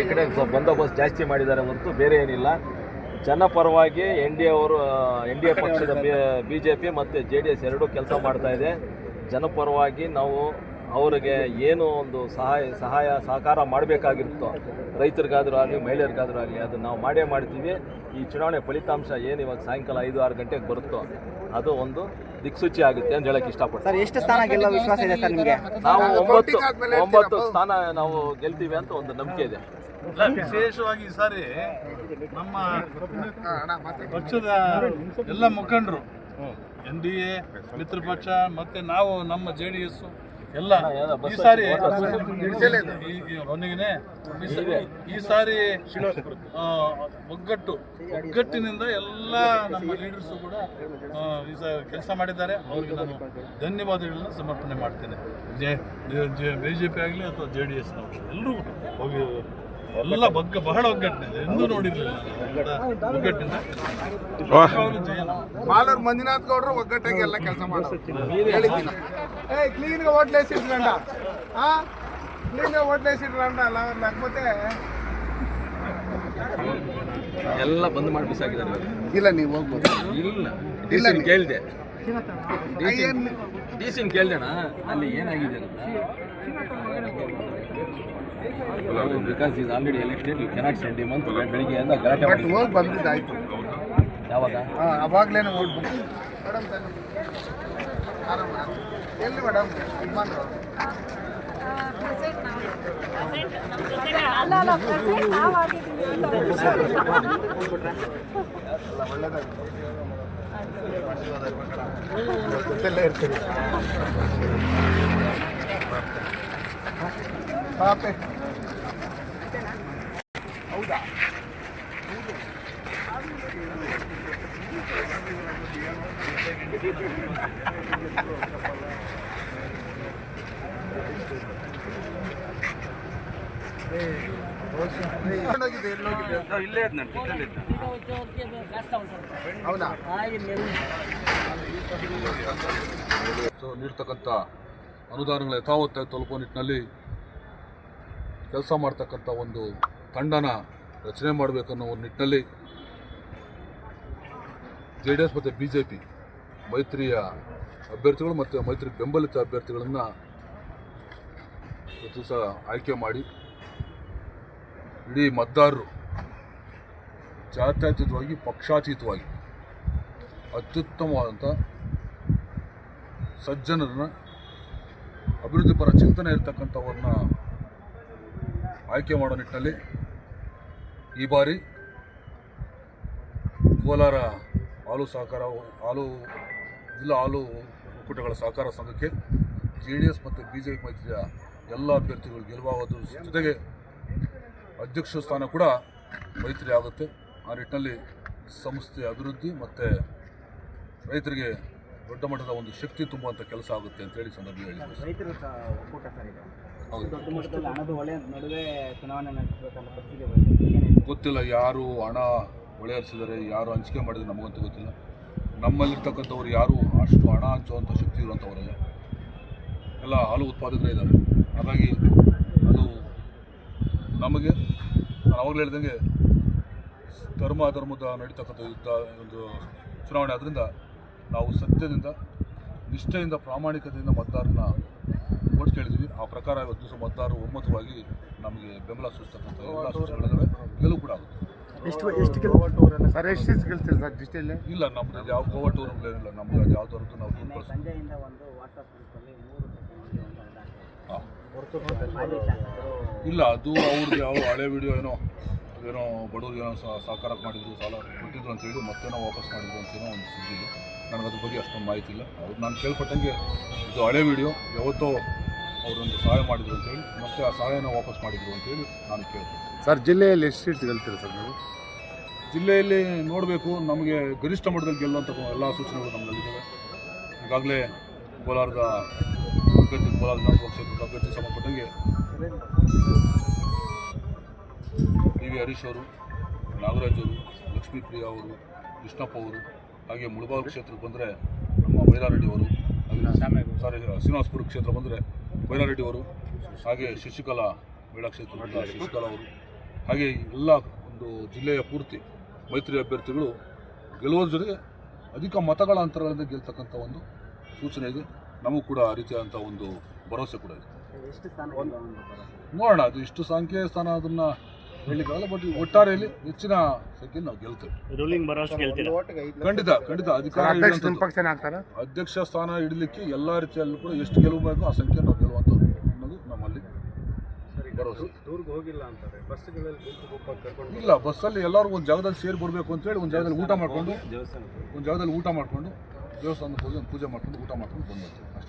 ಈ ಕಡೆ ಬಂದೋಬಸ್ತ್ ಜಾಸ್ತಿ ಮಾಡಿದ್ದಾರೆ ಹೊರತು ಬೇರೆ ಏನಿಲ್ಲ. ಜನಪರವಾಗಿ ಎನ್ ಡಿ ಅವರು ಎನ್ ಡಿ ಎ ಪಕ್ಷದ ಬಿ ಜೆ ಪಿ ಮತ್ತು ಜೆ ಡಿ ಎಸ್ ಎರಡೂ ಕೆಲಸ ಮಾಡ್ತಾ ಇದೆ. ಜನಪರವಾಗಿ ನಾವು ಅವರಿಗೆ ಏನು ಒಂದು ಸಹಾಯ ಸಹಾಯ ಸಹಕಾರ ಮಾಡಬೇಕಾಗಿರುತ್ತೋ ರೈತರಿಗಾದರೂ ಆಗಲಿ ಮಹಿಳೆಯರಿಗಾದರೂ ಆಗಲಿ ಅದು ನಾವು ಮಾಡೇ ಮಾಡ್ತೀವಿ. ಈ ಚುನಾವಣೆ ಫಲಿತಾಂಶ ಏನು ಇವಾಗ ಸಾಯಂಕಾಲ ಐದು ಆರು ಗಂಟೆಗೆ ಬರುತ್ತೋ ಅದು ಒಂದು ದಿಕ್ಸೂಚಿ ಆಗುತ್ತೆ ಅಂತ ಹೇಳಕ್ಕೆ ಇಷ್ಟಪಡ್ತೀನಿ. ಸರ್ ಎಷ್ಟು ಸ್ಥಾನ ಗೆಲ್ಲೋ ವಿಶ್ವಾಸ ಇದೆ ಸರ್ ನಿಮಗೆ? ನಾವು ಒಂಬತ್ತು ಒಂಬತ್ತು ಸ್ಥಾನ ನಾವು ಗೆಲ್ತೀವಿ ಅಂತ ಒಂದು ನಂಬಿಕೆ ಇದೆ. ವಿಶೇಷವಾಗಿ ಈ ಸಾರಿ ನಮ್ಮ ಪಕ್ಷದ ಎಲ್ಲ ಮುಖಂಡರು ಎನ್ ಡಿ ಎ ಮಿತ್ರ ಪಕ್ಷ ಮತ್ತೆ ನಾವು ನಮ್ಮ ಜೆ ಡಿ ಎಸ್ ಎಲ್ಲ ಈ ಸಾರಿ ಈ- ಈ ಈ ಸಾರಿ- ಒಗ್ಗಟ್ಟು ಒಗ್ಗಟ್ಟಿನಿಂದ ಎಲ್ಲ ನಮ್ಮ ಲೀಡರ್ಸು ಕೂಡ ಈ ಸಾರಿ ಕೆಲಸ ಮಾಡಿದ್ದಾರೆ. ಅವರಿಗೆ ನಾನು ಧನ್ಯವಾದಗಳನ್ನ ಸಮರ್ಪಣೆ ಮಾಡ್ತೇನೆ. ಬಿ ಜೆ ಪಿ ಆಗಲಿ ಅಥವಾ ಜೆ ಡಿ ಎಸ್ ಎಲ್ಲರೂ ಹೋಗಿ ಎಲ್ಲ ಬಗ್ಗ ಬಹಳ ಒಗ್ಗಟ್ಟಿನಿದೆ ಎಂದೂ ನೋಡಿರಲಿಲ್ಲ. ಒಗ್ಗಟ್ಟಿನ ಮಂಜುನಾಥ್ ಗೌಡರು ಒಗ್ಗಟ್ಟಾಗಿ ಎಲ್ಲ ಕೆಲಸ ಮಾಡಿದ್ದೀನಿ ಏ ಕ್ಲೀನ್ಗೆ ಹೋಟ್ಲೇಸ್ ಇಟ್ಕೊಂಡ. ಹಾ ಕ್ಲೀನ್ಗೆ ಹೋಟ್ಲೇಸ್ ಇಟ್ಕೊಂಡ ಅಲ್ಲ ಮತ್ತೆ ಎಲ್ಲ ಬಂದ್ ಮಾಡಿ ಬಿಸಾಕಿದ್ದಾರೆ ಇಲ್ಲ ನೀವು ಹೋಗ್ಬೋದು. ಇಲ್ಲ. ಇಲ್ಲ ಕೇಳಿದೆ. ಡಿ ಸಿನ್ ಅಲ್ಲಿ ಏನಾಗಿದೆ because is already elected you cannot send him ಅಂತ ಬೆಳಿಗ್ಗೆಯಿಂದ ಗಲಾಟೆ ಬಟ್ ಮಾಡಿ ಹೋಗಿ ಬಂದಿದ್ದಾಯ್ತು. ಯಾವಾಗ? ಹಾಂ ಓಟ್ ಓಡ್ಬೋದು ಮೇಡಮ್ ಎಲ್ಲಿ ಮೇಡಮ್ ಯಜಮಾನ್ರು ಅಲ್ಲ ಅಲ್ಲ ಪ್ರೆಸೆಂಟ್ ಅಂತ ಜೊತೆಲ್ಲೇ ಇರ್ತೀವಿ. ಪಾಪೆ ಹೌದಾ? ಸೊ ನೀಡ್ತಕ್ಕಂಥ ಅನುದಾನಗಳ ಯಥಾವತ್ತ ತಲುಪುವ ನಿಟ್ಟಿನಲ್ಲಿ ಕೆಲಸ ಮಾಡ್ತಕ್ಕಂಥ ಒಂದು ತಂಡನ ರಚನೆ ಮಾಡಬೇಕನ್ನೋ ಒಂದು ನಿಟ್ಟಿನಲ್ಲಿ ಜೆ ಡಿ ಎಸ್ ಮತ್ತು ಬಿ ಜೆ ಪಿ ಮೈತ್ರಿಯ ಅಭ್ಯರ್ಥಿಗಳು ಮತ್ತು ಮೈತ್ರಿ ಬೆಂಬಲಿತ ಅಭ್ಯರ್ಥಿಗಳನ್ನು ಪ್ರತಿ ಸಹ ಆಯ್ಕೆ ಮಾಡಿ ಇಡೀ ಮತದಾರರು ಜಾತ್ಯತೀತವಾಗಿ, ಪಕ್ಷಾತೀತವಾಗಿ ಅತ್ಯುತ್ತಮವಾದಂಥ ಸಜ್ಜನರನ್ನ ಅಭಿವೃದ್ಧಿಪರ ಚಿಂತನೆ ಇರತಕ್ಕಂಥವ್ರನ್ನ ಆಯ್ಕೆ ಮಾಡೋ ನಿಟ್ಟಿನಲ್ಲಿ ಈ ಬಾರಿ ಕೋಲಾರ ಹಾಲು ಸಹಕಾರ ಹಾಲು, ಜಿಲ್ಲಾ ಹಾಲು ಒಕ್ಕೂಟಗಳ ಸಹಕಾರ ಸಂಘಕ್ಕೆ ಜೆ ಡಿ ಎಸ್ ಮತ್ತು ಬಿ ಜೆ ಪಿ ಮೈತ್ರಿಯ ಎಲ್ಲ ಅಭ್ಯರ್ಥಿಗಳು ಗೆಲುವಾಗೋದ್ರ ಜೊತೆಗೆ ಅಧ್ಯಕ್ಷ ಸ್ಥಾನ ಕೂಡ ಮೈತ್ರಿ ಆಗುತ್ತೆ. ಆ ನಿಟ್ಟಿನಲ್ಲಿ ಸಂಸ್ಥೆ ಅಭಿವೃದ್ಧಿ ಮತ್ತು ರೈತರಿಗೆ ದೊಡ್ಡ ಮಟ್ಟದ ಒಂದು ಶಕ್ತಿ ತುಂಬುವಂಥ ಕೆಲಸ ಆಗುತ್ತೆ ಅಂತೇಳಿ ಸಂದರ್ಭದಲ್ಲಿ ಹೇಳಿದ್ರು ರೈತರು ಒಕ್ಕೂಟ ಸರ್ ಇದೆ ಹೌದು. ದೊಡ್ಡ ಮಟ್ಟದಲ್ಲಿ ಹಣದ ನಡುವೆ ಚುನಾವಣೆ ಪರಿಸ್ಥಿತಿ ಬಂದಿದೆ. ಗೊತ್ತಿಲ್ಲ ಯಾರು ಹಣ ಹೊಳೆ ಹರಿಸಿದ್ದಾರೆ ಯಾರು ಹಂಚಿಕೆ ಮಾಡಿದ್ರೆ ನಮಗಂತೂ ಗೊತ್ತಿಲ್ಲ. ನಮ್ಮಲ್ಲಿರ್ತಕ್ಕಂಥವ್ರು ಯಾರು ಅಷ್ಟು ಹಣ ಹಂಚುವಂಥ ಶಕ್ತಿ ಇರುವಂಥವರಲ್ಲ ಎಲ್ಲ ಹಾಲು ಉತ್ಪಾದಕರೇ ಇದ್ದಾರೆ. ಹಾಗಾಗಿ ಅದು ನಮಗೆ ನಾನು ಅವಾಗಲೇ ಹೇಳಿದಂಗೆ ಧರ್ಮ ಅಧರ್ಮದ ನಡೀತಕ್ಕಂಥ ಯುದ್ಧ ಒಂದು ಚುನಾವಣೆ ಆದ್ದರಿಂದ ನಾವು ಸತ್ಯದಿಂದ ನಿಷ್ಠೆಯಿಂದ ಪ್ರಾಮಾಣಿಕತೆಯಿಂದ ಮತದಾರನ ಓಟ್ ಕೇಳಿದ್ವಿ. ಆ ಪ್ರಕಾರ ಇವತ್ತು ದಿವಸ ಮತದಾರರು ಒಮ್ಮತವಾಗಿ ನಮಗೆ ಬೆಂಬಲ ಸೂಚಿಸ್ತಕ್ಕಂಥ ಎಲ್ಲ ಸೂಚನೆಗಳಿದ್ದಾವೆ ಗೆಲುವು ಕೂಡ ಆಗುತ್ತೆ. ಎಷ್ಟು ಎಷ್ಟು ಸರ್ ಎಷ್ಟು ಗೆಲ್ತೀರಿ ಸರ್ ಡಿಸ್ಟೆಲ್ಲೇ ಇಲ್ಲ ನಮ್ದು ಯಾವ ಕೋವಟ್ಟು ಏನಿಲ್ಲ. ನಮ್ಗೆ ಅದು ಯಾವ ಥರದ್ದು ನಾವು ಟೂರ್ ಕಳಿಸ್ತೀವಿ ಇಲ್ಲ ಅದು ಅವ್ರದ್ದು ಯಾವ ಹಳೆ ವಿಡಿಯೋ ಏನೋ ಏನೋ ಬಡವ್ರಿಗೆ ಏನೋ ಸಹ ಸಹಕಾರ ಮಾಡಿದ್ರು ಸಾಲ ಕೊಟ್ಟಿದ್ರು ಅಂತ ಹೇಳಿ ಮತ್ತೇನೋ ವಾಪಸ್ ಮಾಡಿದ್ರು ಅಂತೇನೋ ಒಂದು ಸುದ್ದಿ ಇದೆ ನನಗೆ ಅದ್ರ ಬಗ್ಗೆ ಅಷ್ಟೊಂದು ಮಾಹಿತಿ ಇಲ್ಲ. ಅವ್ರು ನಾನು ಕೇಳ್ಪಟ್ಟಂಗೆ ಇದು ಹಳೆ ವಿಡಿಯೋ ಯಾವತ್ತೋ ಅವರೊಂದು ಸಹಾಯ ಮಾಡಿದ್ರು ಅಂತೇಳಿ ಮತ್ತೆ ಆ ಸಹಾಯನ ವಾಪಸ್ ಮಾಡಿದ್ರು ಅಂತೇಳಿ ನಾನು ಕೇಳ್ತೀನಿ ಸರ್ ಜಿಲ್ಲೆಯಲ್ಲಿ ಎಷ್ಟು ಸೀಟ್ಸ್ ಗೆಲ್ತೀರಿ ಸರ್ ನೀವು? ಜಿಲ್ಲೆಯಲ್ಲಿ ನೋಡಬೇಕು ನಮಗೆ ಗರಿಷ್ಠ ಮಟ್ಟದಲ್ಲಿ ಗೆಲ್ಲುವಂಥ ಎಲ್ಲ ಸೂಚನೆಗಳು ನಮ್ಮಲ್ಲಿದ್ದಾವೆ ಈಗಾಗಲೇ ಕೋಲಾರದ ಅಭ್ಯರ್ಥಿ ಕೋಲಾರ ವಿಧಾನಸಭಾ ಕ್ಷೇತ್ರದ ಅಭ್ಯರ್ಥಿ ಸಂಬಂಧಪಟ್ಟಂಗೆ ಡಿ ವಿ ಹರೀಶ್ ಅವರು ನಾಗರಾಜ್ ಅವರು ಲಕ್ಷ್ಮೀಪ್ರಿಯ ಅವರು ಕೃಷ್ಣಪ್ಪ ಅವರು ಹಾಗೆ ಮುಳಬಾಗಿಲು ಕ್ಷೇತ್ರಕ್ಕೆ ಬಂದರೆ ನಮ್ಮ ಬೈರಾರೆಡ್ಡಿ ಅವರು ಸಾರಿ ಶ್ರೀನಿವಾಸಪುರ ಕ್ಷೇತ್ರ ಬಂದರೆ ಬೈರಾರೆಡ್ಡಿ ಅವರು ಹಾಗೆ ಶಶಿಕಲಾ ಬೇಡ ಕ್ಷೇತ್ರ ಶಶಿಕಲಾ ಅವರು ಹಾಗೆ ಎಲ್ಲ ಒಂದು ಜಿಲ್ಲೆಯ ಪೂರ್ತಿ ಮೈತ್ರಿ ಅಭ್ಯರ್ಥಿಗಳು ಗೆಲ್ಲುವುದ್ರ ಜೊತೆಗೆ ಅಧಿಕ ಮತಗಳ ಅಂತರಗಳಿಂದ ಗೆಲ್ತಕ್ಕಂಥ ಒಂದು ಸೂಚನೆ ಇದೆ ನಮಗೂ ಕೂಡ ಆ ರೀತಿಯಾದಂಥ ಒಂದು ಭರವಸೆ ಕೂಡ ಇದೆ? ನೋಡೋಣ ಅದು ಇಷ್ಟು ಸಂಖ್ಯೆ ಸ್ಥಾನ ಅದನ್ನ ಹೇಳಲಿಕ್ಕಾಗಲ್ಲ ಬಟ್ ಒಟ್ಟಾರೆಯಲ್ಲಿ ಹೆಚ್ಚಿನ ಸಂಖ್ಯೆಯಲ್ಲಿ ನಾವು ಗೆಲ್ತೇವೆ. ರೂಲಿಂಗ್ ಬರೋಷ್ಟು ಗೆಲ್ತೀರಾ? ಖಂಡಿತ ಖಂಡಿತ. ಅಧಿಕಾರ. ಅಧ್ಯಕ್ಷ ಸ್ಥಾನ ಇಡಲಿಕ್ಕೆ ಎಲ್ಲ ರೀತಿಯಲ್ಲೂ ಕೂಡ ಎಷ್ಟು ಗೆಲುವು ಬೇಕು ಆ ಸಂಖ್ಯೆ ನಾವು ಗೆಲ್ಲುವಂಥದ್ದು ಅನ್ನೋದು ನಮ್ಮಲ್ಲಿ ಇಲ್ಲ ಬಸ್ಸಲ್ಲಿ ಎಲ್ಲರೂ ಒಂದು ಜಾಗದಲ್ಲಿ ಸೇರಿ ಬರಬೇಕು ಅಂತೇಳಿ ಒಂದು ಜಾಗದಲ್ಲಿ ಊಟ ಮಾಡಿಕೊಂಡು ಒಂದು ಜಾಗದಲ್ಲಿ ಊಟ ಮಾಡಿಕೊಂಡು ದೇವಸ್ಥಾನದ ಪೂಜೆ ಪೂಜೆ ಮಾಡ್ಕೊಂಡು ಊಟ ಮಾಡ್ಕೊಂಡು ಬಂದ್ಬಿಡ್ತೀವಿ. ಅಷ್ಟೇ.